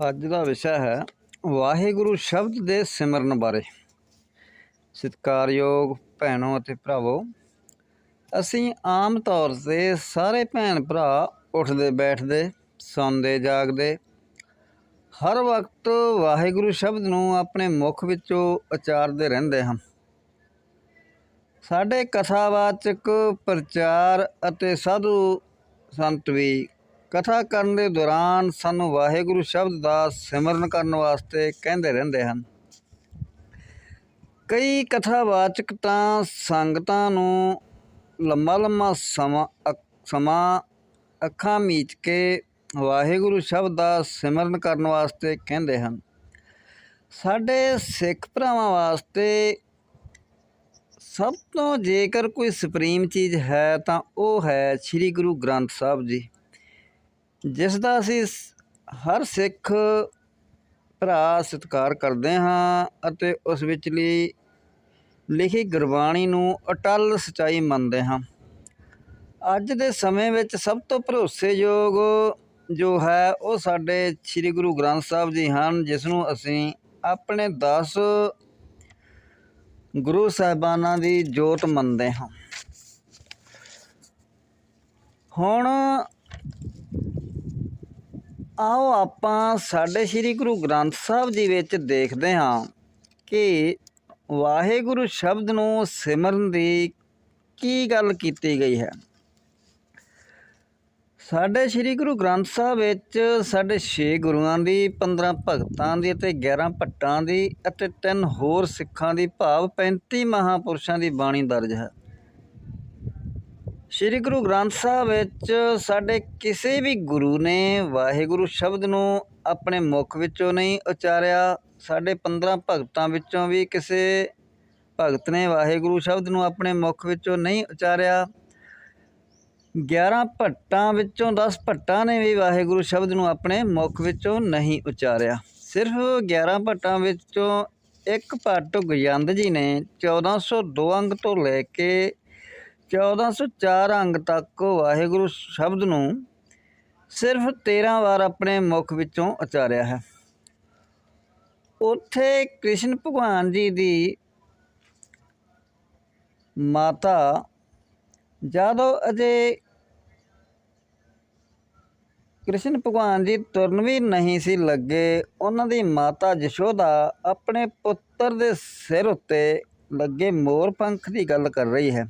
ਅੱਜ ਦਾ ਵਿਸ਼ਾ ਹੈ ਵਾਹਿਗੁਰੂ ਸ਼ਬਦ ਦੇ ਸਿਮਰਨ ਬਾਰੇ। ਸਤਿਕਾਰਯੋਗ ਭੈਣੋ ਅਤੇ ਭਰਾਵੋ, ਅਸੀਂ ਆਮ ਤੌਰ ਤੇ ਸਾਰੇ ਭੈਣ ਭਰਾ ਉੱਠਦੇ, ਬੈਠਦੇ, ਸੌਂਦੇ, ਜਾਗਦੇ, ਹਰ ਵਕਤ ਵਾਹਿਗੁਰੂ ਸ਼ਬਦ ਨੂੰ ਆਪਣੇ ਮੁਖ ਵਿੱਚੋਂ ਉਚਾਰਦੇ ਰਹਿੰਦੇ ਹਾਂ। ਸਾਡੇ ਕਥਾਵਾਚਕ ਪ੍ਰਚਾਰ ਅਤੇ ਸਾਧੂ ਸੰਤ ਵੀ ਕਥਾ ਕਰਨ ਦੇ ਦੌਰਾਨ ਸਾਨੂੰ ਵਾਹਿਗੁਰੂ ਸ਼ਬਦ ਦਾ ਸਿਮਰਨ ਕਰਨ ਵਾਸਤੇ ਕਹਿੰਦੇ ਰਹਿੰਦੇ ਹਨ। ਕਈ ਕਥਾਵਾਚਕ ਤਾਂ ਸੰਗਤਾਂ ਨੂੰ ਲੰਮਾ ਲੰਮਾ ਸਮਾਂ ਅਕ- ਸਮਾਂ ਅੱਖਾਂ ਮੀਚ ਕੇ ਵਾਹਿਗੁਰੂ ਸ਼ਬਦ ਦਾ ਸਿਮਰਨ ਕਰਨ ਵਾਸਤੇ ਕਹਿੰਦੇ ਹਨ। ਸਾਡੇ ਸਿੱਖ ਭਰਾਵਾਂ ਵਾਸਤੇ ਸਭ ਤੋਂ ਜੇਕਰ ਕੋਈ ਸੁਪਰੀਮ ਚੀਜ਼ ਹੈ ਤਾਂ ਉਹ ਹੈ ਸ੍ਰੀ ਗੁਰੂ ਗ੍ਰੰਥ ਸਾਹਿਬ ਜੀ। ਜਿਸ ਦਾ ਅਸੀਂ ਸ- ਹਰ ਸਿੱਖ ਭਰਾ ਸਤਿਕਾਰ ਕਰਦੇ ਹਾਂ ਅਤੇ ਉਸ ਵਿਚਲੀ ਲਿਖੀ ਗੁਰਬਾਣੀ ਨੂੰ ਅਟਲ ਸਚਾਈ ਮੰਨਦੇ ਹਾਂ। ਅੱਜ ਦੇ ਸਮੇਂ ਵਿੱਚ ਸਭ ਤੋਂ ਭਰੋਸੇਯੋਗ ਜੋ ਹੈ ਉਹ ਸਾਡੇ ਸ੍ਰੀ ਗੁਰੂ ਗ੍ਰੰਥ ਸਾਹਿਬ ਜੀ ਹਨ ਜਿਸ ਨੂੰ ਅਸੀਂ ਆਪਣੇ 10 ਗੁਰੂ ਸਾਹਿਬਾਨਾਂ ਦੀ ਜੋਤ ਮੰਨਦੇ ਹਾਂ। ਹੁਣ ਆਓ ਆਪਾਂ ਸਾਡੇ ਸ੍ਰੀ ਗੁਰੂ ਗ੍ਰੰਥ ਸਾਹਿਬ ਜੀ ਵਿੱਚ ਦੇਖਦੇ ਹਾਂ ਕਿ ਵਾਹਿਗੁਰੂ ਸ਼ਬਦ ਨੂੰ ਸਿਮਰਨ ਦੀ ਕੀ ਗੱਲ ਕੀਤੀ ਗਈ ਹੈ। ਸਾਡੇ ਸ੍ਰੀ ਗੁਰੂ ਗ੍ਰੰਥ ਸਾਹਿਬ ਵਿੱਚ ਸਾਡੇ 6 ਗੁਰੂਆਂ ਦੀ 15 ਭਗਤਾਂ ਦੀ ਅਤੇ 11 ਭੱਟਾਂ ਦੀ ਅਤੇ ਤਿੰਨ ਹੋਰ ਸਿੱਖਾਂ ਦੀ ਭਾਵ 35 ਮਹਾਪੁਰਸ਼ਾਂ ਦੀ ਬਾਣੀ ਦਰਜ ਹੈ। ਸ੍ਰੀ ਗੁਰੂ ਗ੍ਰੰਥ ਸਾਹਿਬ ਵਿੱਚ ਸਾਡੇ ਕਿਸੇ ਵੀ ਗੁਰੂ ਨੇ ਵਾਹਿਗੁਰੂ ਸ਼ਬਦ ਨੂੰ ਆਪਣੇ ਮੁਖ ਵਿੱਚੋਂ ਨਹੀਂ ਉਚਾਰਿਆ, ਸਾਡੇ 15 ਭਗਤਾਂ ਵਿੱਚੋਂ ਵੀ ਕਿਸੇ ਭਗਤ ਨੇ ਵਾਹਿਗੁਰੂ ਸ਼ਬਦ ਨੂੰ ਆਪਣੇ ਮੁਖ ਵਿੱਚੋਂ ਨਹੀਂ ਉਚਾਰਿਆ। 11 ਭੱਟਾਂ ਵਿੱਚੋਂ 10 ਭੱਟਾਂ ਨੇ ਵੀ ਵਾਹਿਗੁਰੂ ਸ਼ਬਦ ਨੂੰ ਆਪਣੇ ਮੁਖ ਵਿੱਚੋਂ ਨਹੀਂ ਉਚਾਰਿਆ। ਸਿਰਫ 11 ਭੱਟਾਂ ਵਿੱਚੋਂ ਇੱਕ ਭੱਟ ਗਯੰਦ ਜੀ ਨੇ 1402 ਅੰਗ ਤੋਂ ਲੈ ਕੇ 1404 ਅੰਗ ਤੱਕ ਵਾਹਿਗੁਰੂ ਸ਼ਬਦ ਨੂੰ ਸਿਰਫ 13 ਵਾਰ ਆਪਣੇ ਮੁਖ ਵਿੱਚੋਂ ਉਚਾਰਿਆ ਹੈ। ਉੱਥੇ ਕ੍ਰਿਸ਼ਨ ਭਗਵਾਨ ਜੀ ਦੀ ਮਾਤਾ ਜਦੋਂ ਅਜੇ ਕ੍ਰਿਸ਼ਨ ਭਗਵਾਨ ਜੀ ਤੁਰਨ ਵੀ ਨਹੀਂ ਸੀ ਲੱਗੇ। ਉਹਨਾਂ ਦੀ ਮਾਤਾ ਯਸ਼ੋਦਾ ਆਪਣੇ ਪੁੱਤਰ ਦੇ ਸਿਰ ਉੱਤੇ ਲੱਗੇ ਮੋਰ ਪੰਖ ਦੀ ਗੱਲ ਕਰ ਰਹੀ ਹੈ।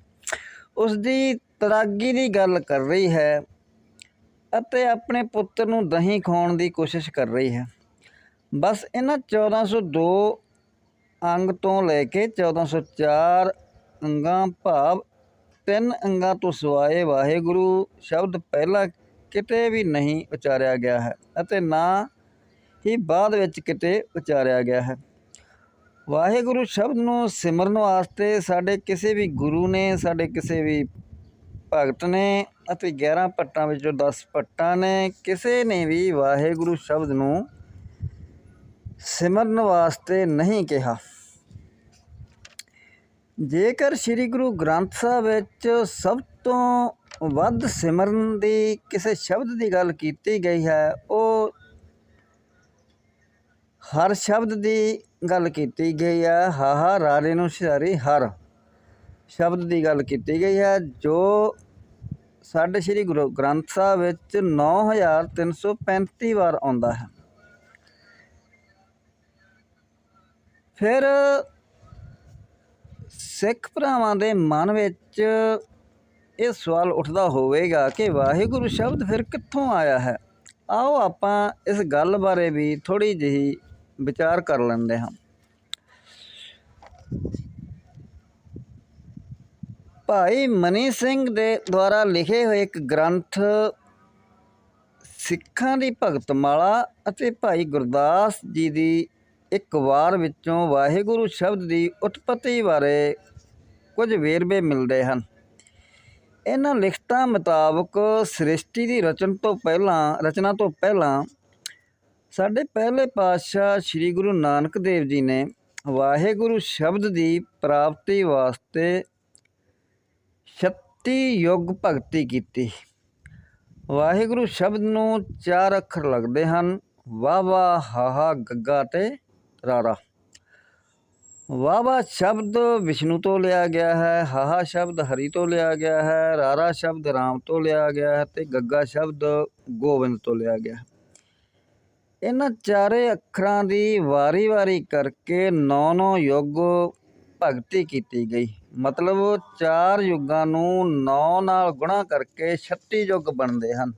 ਉਸ ਦੀ ਤੜਾਗੀ ਦੀ ਗੱਲ ਕਰ ਰਹੀ ਹੈ ਅਤੇ ਆਪਣੇ ਪੁੱਤਰ ਨੂੰ ਦਹੀਂ ਖਵਾਉਣ ਦੀ ਕੋਸ਼ਿਸ਼ ਕਰ ਰਹੀ ਹੈ। ਬਸ ਇਹਨਾਂ 1402 ਅੰਗ ਤੋਂ ਲੈ ਕੇ 1404 ਅੰਗਾਂ ਭਾਵ ਤਿੰਨ ਅੰਗਾਂ ਤੋਂ ਸਿਵਾਏ ਵਾਹਿਗੁਰੂ ਸ਼ਬਦ ਪਹਿਲਾਂ ਕਿਤੇ ਵੀ ਨਹੀਂ ਉਚਾਰਿਆ ਗਿਆ ਹੈ ਅਤੇ ਨਾ ਹੀ ਬਾਅਦ ਵਿੱਚ ਕਿਤੇ ਉਚਾਰਿਆ ਗਿਆ ਹੈ। ਵਾਹਿਗੁਰੂ ਸ਼ਬਦ ਨੂੰ ਸਿਮਰਨ ਵਾਸਤੇ ਸਾਡੇ ਕਿਸੇ ਵੀ ਗੁਰੂ ਨੇ, ਸਾਡੇ ਕਿਸੇ ਵੀ ਭਗਤ ਨੇ ਅਤੇ 11 ਪੱਟਾਂ ਵਿੱਚੋਂ 10 ਪੱਟਾਂ ਨੇ, ਕਿਸੇ ਨੇ ਵੀ ਵਾਹਿਗੁਰੂ ਸ਼ਬਦ ਨੂੰ ਸਿਮਰਨ ਵਾਸਤੇ ਨਹੀਂ ਕਿਹਾ। ਜੇਕਰ ਸ੍ਰੀ ਗੁਰੂ ਗ੍ਰੰਥ ਸਾਹਿਬ ਵਿੱਚ ਸਭ ਤੋਂ ਵੱਧ ਸਿਮਰਨ ਦੀ ਕਿਸੇ ਸ਼ਬਦ ਦੀ ਗੱਲ ਕੀਤੀ ਗਈ ਹੈ, ਉਹ ਹਰ ਸ਼ਬਦ ਦੀ ਗੱਲ ਕੀਤੀ ਗਈ ਹੈ। ਹਾਹਾ ਰਾਰੇ ਨੂੰ ਸਿਆਰੀ ਹਰ ਸ਼ਬਦ ਦੀ ਗੱਲ ਕੀਤੀ ਗਈ ਹੈ, ਜੋ ਸਾਡੇ ਸ੍ਰੀ ਗੁਰੂ ਗ੍ਰੰਥ ਸਾਹਿਬ ਵਿੱਚ 9335 ਵਾਰ ਆਉਂਦਾ ਹੈ। ਫਿਰ ਸਿੱਖ ਭਰਾਵਾਂ ਦੇ ਮਨ ਵਿੱਚ ਇਹ ਸਵਾਲ ਉੱਠਦਾ ਹੋਵੇਗਾ ਕਿ ਵਾਹਿਗੁਰੂ ਸ਼ਬਦ ਫਿਰ ਕਿੱਥੋਂ ਆਇਆ ਹੈ? ਆਓ ਆਪਾਂ ਇਸ ਗੱਲ ਬਾਰੇ ਵੀ ਥੋੜੀ ਜਿਹੀ ਵਿਚਾਰ ਕਰ ਲੈਂਦੇ ਹਾਂ। ਭਾਈ ਮਨੀ ਸਿੰਘ ਦੇ ਦੁਆਰਾ ਲਿਖੇ ਹੋਏ ਇੱਕ ਗ੍ਰੰਥ ਸਿੱਖਾਂ ਦੀ ਭਗਤਮਾਲਾ ਅਤੇ ਭਾਈ ਗੁਰਦਾਸ ਜੀ ਦੀ ਇੱਕ ਵਾਰ ਵਿੱਚੋਂ ਵਾਹਿਗੁਰੂ ਸ਼ਬਦ ਦੀ ਉਤਪਤੀ ਬਾਰੇ ਕੁਝ ਵੇਰਵੇ ਮਿਲਦੇ ਹਨ। ਇਹਨਾਂ ਲਿਖਤਾਂ ਮੁਤਾਬਕ ਸ੍ਰਿਸ਼ਟੀ ਦੀ ਰਚਨ ਤੋਂ ਪਹਿਲਾਂ, ਰਚਨਾ ਤੋਂ ਪਹਿਲਾਂ ਸਾਡੇ ਪਹਿਲੇ ਪਾਤਸ਼ਾਹ ਸ੍ਰੀ ਗੁਰੂ ਨਾਨਕ ਦੇਵ ਜੀ ਨੇ ਵਾਹਿਗੁਰੂ ਸ਼ਬਦ ਦੀ ਪ੍ਰਾਪਤੀ ਵਾਸਤੇ 36 ਯੁੱਗ ਭਗਤੀ ਕੀਤੀ। ਵਾਹਿਗੁਰੂ ਸ਼ਬਦ ਨੂੰ ਚਾਰ ਅੱਖਰ ਲੱਗਦੇ ਹਨ ਵਾਹ ਵਾਹ ਹਾਹਾ, ਗੱਗਾ ਤੇ ਰਾਰਾ। ਵਾਵਾ ਸ਼ਬਦ ਵਿਸ਼ਨੂੰ ਤੋਂ ਲਿਆ ਗਿਆ ਹੈ, ਹਾਹਾ ਸ਼ਬਦ ਹਰੀ ਤੋਂ ਲਿਆ ਗਿਆ ਹੈ, ਰਾਰਾ ਸ਼ਬਦ ਰਾਮ ਤੋਂ ਲਿਆ ਗਿਆ ਹੈ ਤੇ ਗੱਗਾ ਸ਼ਬਦ ਗੋਬਿੰਦ ਤੋਂ ਲਿਆ ਗਿਆ ਹੈ। ਇਹਨਾਂ ਚਾਰੇ ਅੱਖਰਾਂ ਦੀ ਵਾਰੀ-ਵਾਰੀ ਕਰਕੇ ਨੌ ਨੌ ਯੁੱਗ ਭਗਤੀ ਕੀਤੀ ਗਈ। ਮਤਲਬ ਚਾਰ ਯੁੱਗਾਂ ਨੂੰ 9 ਨਾਲ ਗੁਣਾ ਕਰਕੇ 36 ਯੁੱਗ ਬਣਦੇ ਹਨ।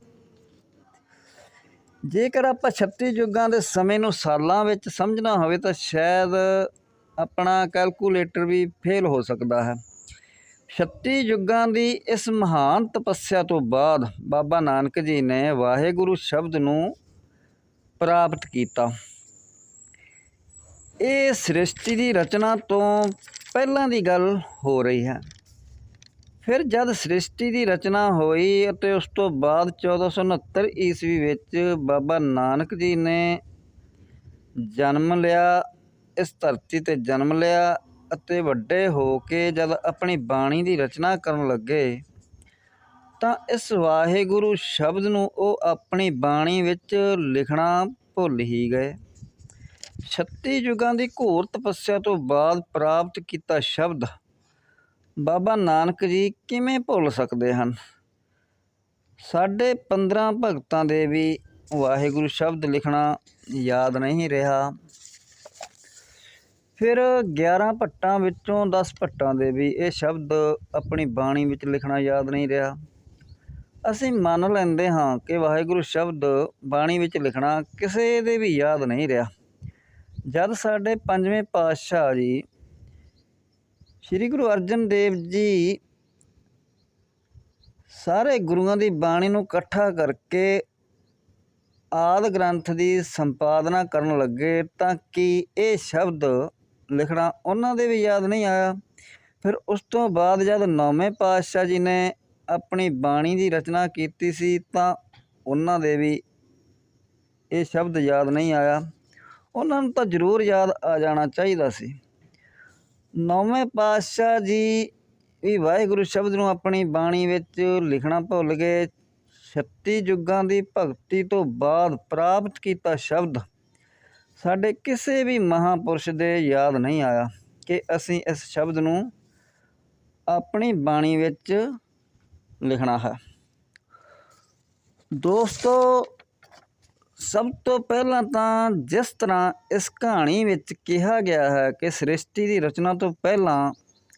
ਜੇਕਰ ਆਪਾਂ 36 ਯੁੱਗਾਂ ਦੇ ਸਮੇਂ ਨੂੰ ਸਾਲਾਂ ਵਿੱਚ ਸਮਝਣਾ ਹੋਵੇ ਤਾਂ ਸ਼ਾਇਦ ਆਪਣਾ ਕੈਲਕੂਲੇਟਰ ਵੀ ਫੇਲ ਹੋ ਸਕਦਾ ਹੈ। 36 ਯੁੱਗਾਂ ਦੀ ਇਸ ਮਹਾਨ ਤਪੱਸਿਆ ਤੋਂ ਬਾਅਦ ਬਾਬਾ ਨਾਨਕ ਜੀ ਨੇ ਵਾਹਿਗੁਰੂ ਸ਼ਬਦ ਨੂੰ ਪ੍ਰਾਪਤ ਕੀਤਾ। ਇਹ ਸ੍ਰਿਸ਼ਟੀ ਦੀ ਰਚਨਾ ਤੋਂ ਪਹਿਲਾਂ ਦੀ ਗੱਲ ਹੋ ਰਹੀ ਹੈ। ਫਿਰ ਜਦ ਸ੍ਰਿਸ਼ਟੀ ਦੀ ਰਚਨਾ ਹੋਈ ਅਤੇ ਉਸ ਤੋਂ ਬਾਅਦ 1469 ਈਸਵੀ ਵਿੱਚ ਬਾਬਾ ਨਾਨਕ ਜੀ ਨੇ ਜਨਮ ਲਿਆ, ਇਸ ਧਰਤੀ ਤੇ ਜਨਮ ਲਿਆ ਅਤੇ ਵੱਡੇ ਹੋ ਕੇ ਜਦ ਆਪਣੀ ਬਾਣੀ ਦੀ ਰਚਨਾ ਕਰਨ ਲੱਗੇ ਤਾਂ ਇਸ ਵਾਹਿਗੁਰੂ ਸ਼ਬਦ ਨੂੰ ਉਹ ਆਪਣੀ ਬਾਣੀ ਵਿੱਚ ਲਿਖਣਾ ਭੁੱਲ ਹੀ ਗਏ। 36 ਯੁਗਾਂ ਦੀ ਘੋਰ ਤਪੱਸਿਆ ਤੋਂ ਬਾਅਦ ਪ੍ਰਾਪਤ ਕੀਤਾ ਸ਼ਬਦ ਬਾਬਾ ਨਾਨਕ ਜੀ ਕਿਵੇਂ ਭੁੱਲ ਸਕਦੇ ਹਨ? ਸਾਡੇ 15 ਭਗਤਾਂ ਦੇ ਵੀ ਵਾਹਿਗੁਰੂ ਸ਼ਬਦ ਲਿਖਣਾ ਯਾਦ ਨਹੀਂ ਰਿਹਾ। ਫਿਰ 11 ਭੱਟਾਂ ਵਿੱਚੋਂ 10 ਭੱਟਾਂ ਦੇ ਵੀ ਇਹ ਸ਼ਬਦ ਆਪਣੀ ਬਾਣੀ ਵਿੱਚ ਲਿਖਣਾ ਯਾਦ ਨਹੀਂ ਰਿਹਾ। ਅਸੀਂ ਮੰਨ ਲੈਂਦੇ ਹਾਂ ਕਿ ਵਾਹਿਗੁਰੂ ਸ਼ਬਦ ਬਾਣੀ ਵਿੱਚ ਲਿਖਣਾ ਕਿਸੇ ਦੇ ਵੀ ਯਾਦ ਨਹੀਂ ਰਿਹਾ। ਜਦ ਸਾਡੇ ਪੰਜਵੇਂ ਪਾਤਸ਼ਾਹ ਜੀ ਸ੍ਰੀ ਗੁਰੂ ਅਰਜਨ ਦੇਵ ਜੀ ਸਾਰੇ ਗੁਰੂਆਂ ਦੀ ਬਾਣੀ ਨੂੰ ਇਕੱਠਾ ਕਰਕੇ ਆਦ ਗ੍ਰੰਥ ਦੀ ਸੰਪਾਦਨਾ ਕਰਨ ਲੱਗੇ ਤਾਂ ਕਿ ਇਹ ਸ਼ਬਦ ਲਿਖਣਾ ਉਹਨਾਂ ਦੇ ਵੀ ਯਾਦ ਨਹੀਂ ਆਇਆ? ਫਿਰ ਉਸ ਤੋਂ ਬਾਅਦ ਜਦ ਨੌਵੇਂ ਪਾਤਸ਼ਾਹ ਜੀ ਨੇ ਆਪਣੀ ਬਾਣੀ ਦੀ ਰਚਨਾ ਕੀਤੀ ਸੀ ਤਾਂ ਉਹਨਾਂ ਦੇ ਵੀ ਇਹ ਸ਼ਬਦ ਯਾਦ ਨਹੀਂ ਆਇਆ। ਉਹਨਾਂ ਨੂੰ ਤਾਂ ਜ਼ਰੂਰ ਯਾਦ ਆ ਜਾਣਾ ਚਾਹੀਦਾ ਸੀ। ਨੌਵੇਂ ਪਾਤਸ਼ਾਹ ਜੀ ਵੀ ਵਾਹਿਗੁਰੂ ਸ਼ਬਦ ਨੂੰ ਆਪਣੀ ਬਾਣੀ ਵਿੱਚ ਲਿਖਣਾ ਭੁੱਲ ਗਏ। 36 ਯੁੱਗਾਂ ਦੀ ਭਗਤੀ ਤੋਂ ਬਾਅਦ ਪ੍ਰਾਪਤ ਕੀਤਾ ਸ਼ਬਦ ਸਾਡੇ ਕਿਸੇ ਵੀ ਮਹਾਪੁਰਸ਼ ਦੇ ਯਾਦ ਨਹੀਂ ਆਇਆ ਕਿ ਅਸੀਂ ਇਸ ਸ਼ਬਦ ਨੂੰ ਆਪਣੀ ਬਾਣੀ ਵਿੱਚ ਲਿਖਣਾ ਹੈ। ਦੋਸਤੋ, ਸਭ ਤੋਂ ਪਹਿਲਾਂ ਤਾਂ ਜਿਸ ਤਰ੍ਹਾਂ ਇਸ ਕਹਾਣੀ ਵਿੱਚ ਕਿਹਾ ਗਿਆ ਹੈ ਕਿ ਸ੍ਰਿਸ਼ਟੀ ਦੀ ਰਚਨਾ ਤੋਂ ਪਹਿਲਾਂ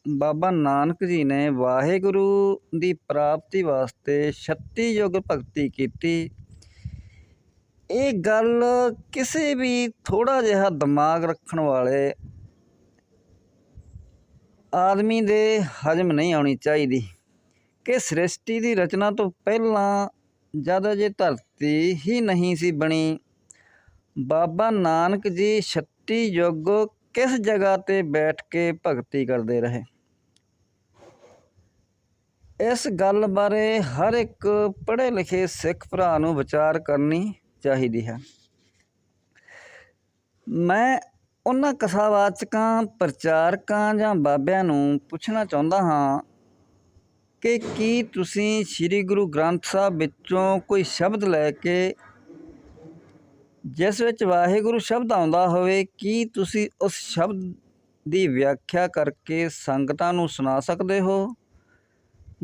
ਬਾਬਾ ਨਾਨਕ ਜੀ ਨੇ ਵਾਹਿਗੁਰੂ ਦੀ ਪ੍ਰਾਪਤੀ ਵਾਸਤੇ 36 ਯੁੱਗ ਭਗਤੀ ਕੀਤੀ। ਇਹ ਗੱਲ ਕਿਸੇ ਵੀ ਥੋੜਾ ਜਿਹਾ ਦਿਮਾਗ ਰੱਖਣ ਵਾਲੇ ਆਦਮੀ ਦੇ ਹਜਮ ਨਹੀਂ ਆਉਣੀ ਚਾਹੀਦੀ। ਕਿ ਸ੍ਰਿਸ਼ਟੀ ਦੀ ਰਚਨਾ ਤੋਂ ਪਹਿਲਾਂ ਜਦ ਅਜੇ ਧਰਤੀ ਹੀ ਨਹੀਂ ਸੀ ਬਣੀ। ਬਾਬਾ ਨਾਨਕ ਜੀ 36 ਯੁੱਗ ਕਿਸ ਜਗ੍ਹਾ ਤੇ ਬੈਠ ਕੇ ਭਗਤੀ ਕਰਦੇ ਰਹੇ? ਇਸ ਗੱਲ ਬਾਰੇ ਹਰ ਇੱਕ ਪੜ੍ਹੇ ਲਿਖੇ ਸਿੱਖ ਭਰਾ ਨੂੰ ਵਿਚਾਰ ਕਰਨੀ ਚਾਹੀਦੀ ਹੈ। ਮੈਂ ਉਹਨਾਂ ਕਥਾਵਾਚਕਾਂ, ਪ੍ਰਚਾਰਕਾਂ ਜਾਂ ਬਾਬਿਆਂ ਨੂੰ ਪੁੱਛਣਾ ਚਾਹੁੰਦਾ ਹਾਂ ਕਿ ਕੀ ਤੁਸੀਂ ਸ੍ਰੀ ਗੁਰੂ ਗ੍ਰੰਥ ਸਾਹਿਬ ਵਿੱਚੋਂ ਕੋਈ ਸ਼ਬਦ ਲੈ ਕੇ ਜਿਸ ਵਿੱਚ ਵਾਹਿਗੁਰੂ ਸ਼ਬਦ ਆਉਂਦਾ ਹੋਵੇ, ਕੀ ਤੁਸੀਂ ਉਸ ਸ਼ਬਦ ਦੀ ਵਿਆਖਿਆ ਕਰਕੇ ਸੰਗਤਾਂ ਨੂੰ ਸੁਣਾ ਸਕਦੇ ਹੋ?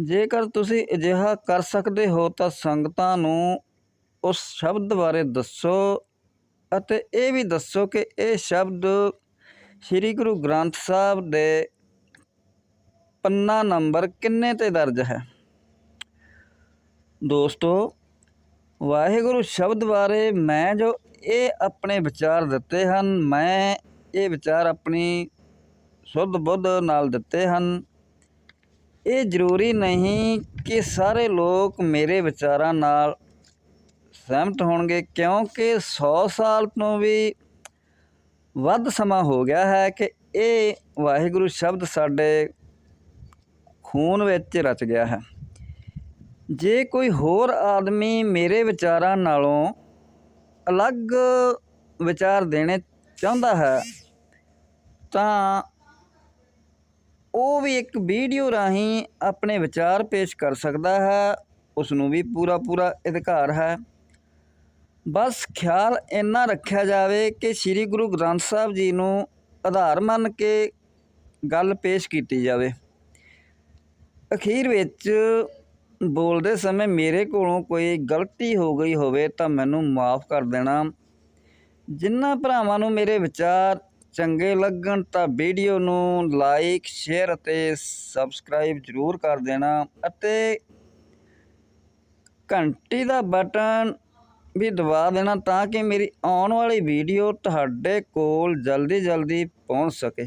ਜੇਕਰ ਤੁਸੀਂ ਅਜਿਹਾ ਕਰ ਸਕਦੇ ਹੋ, ਤਾਂ ਸੰਗਤਾਂ ਨੂੰ ਉਸ ਸ਼ਬਦ ਬਾਰੇ ਦੱਸੋ ਅਤੇ ਇਹ ਵੀ ਦੱਸੋ ਕਿ ਇਹ ਸ਼ਬਦ ਸ੍ਰੀ ਗੁਰੂ ਗ੍ਰੰਥ ਸਾਹਿਬ ਦੇ ਪੰਨਾ ਨੰਬਰ ਕਿੰਨੇ ਤੇ ਦਰਜ ਹੈ? ਦੋਸਤੋ, ਵਾਹਿਗੁਰੂ ਸ਼ਬਦ ਬਾਰੇ ਮੈਂ ਜੋ ਇਹ ਆਪਣੇ ਵਿਚਾਰ ਦਿੱਤੇ ਹਨ, ਮੈਂ ਇਹ ਵਿਚਾਰ ਆਪਣੀ ਸੁੱਧ ਬੁੱਧ ਨਾਲ ਦਿੱਤੇ ਹਨ। ਇਹ ਜ਼ਰੂਰੀ ਨਹੀਂ ਕਿ ਸਾਰੇ ਲੋਕ ਮੇਰੇ ਵਿਚਾਰਾਂ ਨਾਲ ਸਹਿਮਤ ਹੋਣਗੇ, ਕਿਉਂਕਿ 100 ਸਾਲ ਤੋਂ ਵੀ ਵੱਧ ਸਮਾਂ ਹੋ ਗਿਆ ਹੈ ਕਿ ਇਹ ਵਾਹਿਗੁਰੂ ਸ਼ਬਦ ਸਾਡੇ ਖੂਨ ਵਿੱਚ ਰਚ ਗਿਆ ਹੈ। ਜੇ ਕੋਈ ਹੋਰ ਆਦਮੀ ਮੇਰੇ ਵਿਚਾਰਾਂ ਨਾਲੋਂ ਅਲੱਗ ਵਿਚਾਰ ਦੇਣੇ ਚਾਹੁੰਦਾ ਹੈ, ਤਾਂ ਉਹ ਵੀ ਇੱਕ ਵੀਡੀਓ ਰਾਹੀਂ ਆਪਣੇ ਵਿਚਾਰ ਪੇਸ਼ ਕਰ ਸਕਦਾ ਹੈ। ਉਸ ਨੂੰ ਵੀ ਪੂਰਾ ਪੂਰਾ ਅਧਿਕਾਰ ਹੈ। ਬਸ ਖਿਆਲ ਇੰਨਾ ਰੱਖਿਆ ਜਾਵੇ ਕਿ ਸ੍ਰੀ ਗੁਰੂ ਗ੍ਰੰਥ ਸਾਹਿਬ ਜੀ ਨੂੰ ਆਧਾਰ ਮੰਨ ਕੇ ਗੱਲ ਪੇਸ਼ ਕੀਤੀ ਜਾਵੇ। ਅਖੀਰ ਵਿੱਚ ਬੋਲਦੇ ਸਮੇਂ ਮੇਰੇ ਕੋਲੋਂ ਕੋਈ ਗਲਤੀ ਹੋ ਗਈ ਹੋਵੇ ਤਾਂ ਮੈਨੂੰ ਮਾਫ ਕਰ ਦੇਣਾ। ਜਿਨ੍ਹਾਂ ਭਰਾਵਾਂ ਨੂੰ ਮੇਰੇ ਵਿਚਾਰ ਚੰਗੇ ਲੱਗਣ ਤਾਂ ਵੀਡੀਓ ਨੂੰ ਲਾਈਕ, ਸ਼ੇਅਰ ਅਤੇ ਸਬਸਕ੍ਰਾਈਬ ਜ਼ਰੂਰ ਕਰ ਦੇਣਾ ਅਤੇ ਘੰਟੀ ਦਾ ਬਟਨ ਵੀ ਦਬਾ ਦੇਣਾ ਤਾਂ ਕਿ ਮੇਰੀ ਆਉਣ ਵਾਲੀ ਵੀਡੀਓ ਤੁਹਾਡੇ ਕੋਲ ਜਲਦੀ ਜਲਦੀ ਪਹੁੰਚ ਸਕੇ।